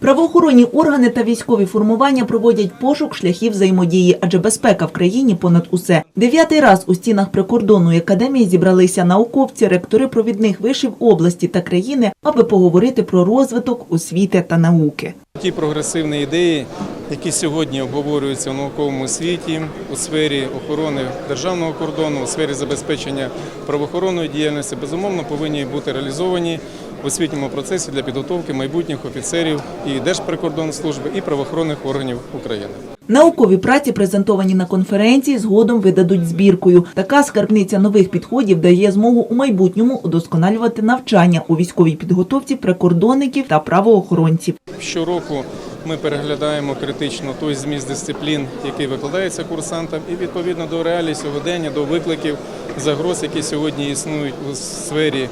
Правоохоронні органи та військові формування проводять пошук шляхів взаємодії, адже безпека в країні понад усе. Дев'ятий раз у стінах прикордонної академії зібралися науковці, ректори провідних вишів області та країни, аби поговорити про розвиток освіти та науки. Ті прогресивні ідеї, які сьогодні обговорюються в науковому світі у сфері охорони державного кордону, у сфері забезпечення правоохоронної діяльності, безумовно повинні бути реалізовані в освітньому процесі для підготовки майбутніх офіцерів і Держприкордонслужби, і правоохоронних органів України. Наукові праці, презентовані на конференції, згодом видадуть збіркою. Така скарбниця нових підходів дає змогу у майбутньому удосконалювати навчання у військовій підготовці прикордонників та правоохоронців. Щороку ми переглядаємо критично той зміст дисциплін, який викладається курсантам, і відповідно до реалій сьогодення, до викликів, загроз, які сьогодні існують у сфері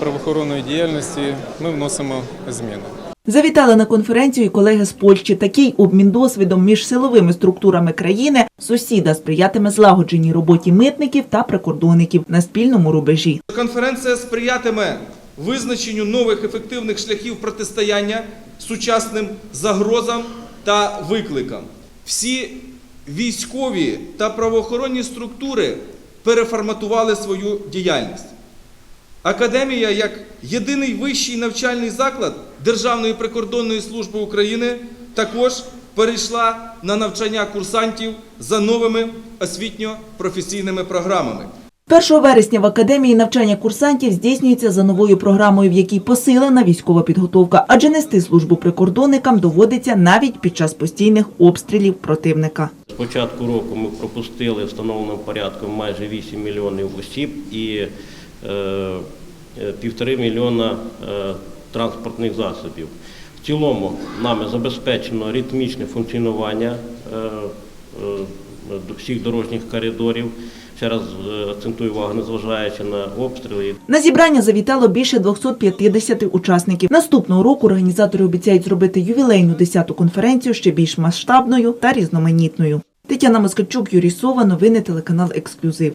правоохоронної діяльності, ми вносимо зміни. Завітали на конференцію і колеги з Польщі. Такий обмін досвідом між силовими структурами країни сусіда сприятиме злагодженій роботі митників та прикордонників на спільному рубежі. Конференція сприятиме визначенню нових ефективних шляхів протистояння сучасним загрозам та викликам. Всі військові та правоохоронні структури переформатували свою діяльність. Академія, як єдиний вищий навчальний заклад Державної прикордонної служби України, також перейшла на навчання курсантів за новими освітньо-професійними програмами. 1 вересня в академії навчання курсантів здійснюється за новою програмою, в якій посилена військова підготовка, адже нести службу прикордонникам доводиться навіть під час постійних обстрілів противника. З початку року ми пропустили встановленим порядком майже 8 мільйонів осіб і півтори мільйона е, транспортних засобів. В цілому нами забезпечено ритмічне функціонування е, е, всіх дорожніх коридорів. Ще раз е, акцентую увагу, незважаючи на обстріли. На зібрання завітало більше 250 учасників. Наступного року організатори обіцяють зробити ювілейну 10-ту конференцію ще більш масштабною та різноманітною. Тетяна Москальчук, Юрій Сова, новини телеканал Ексклюзив.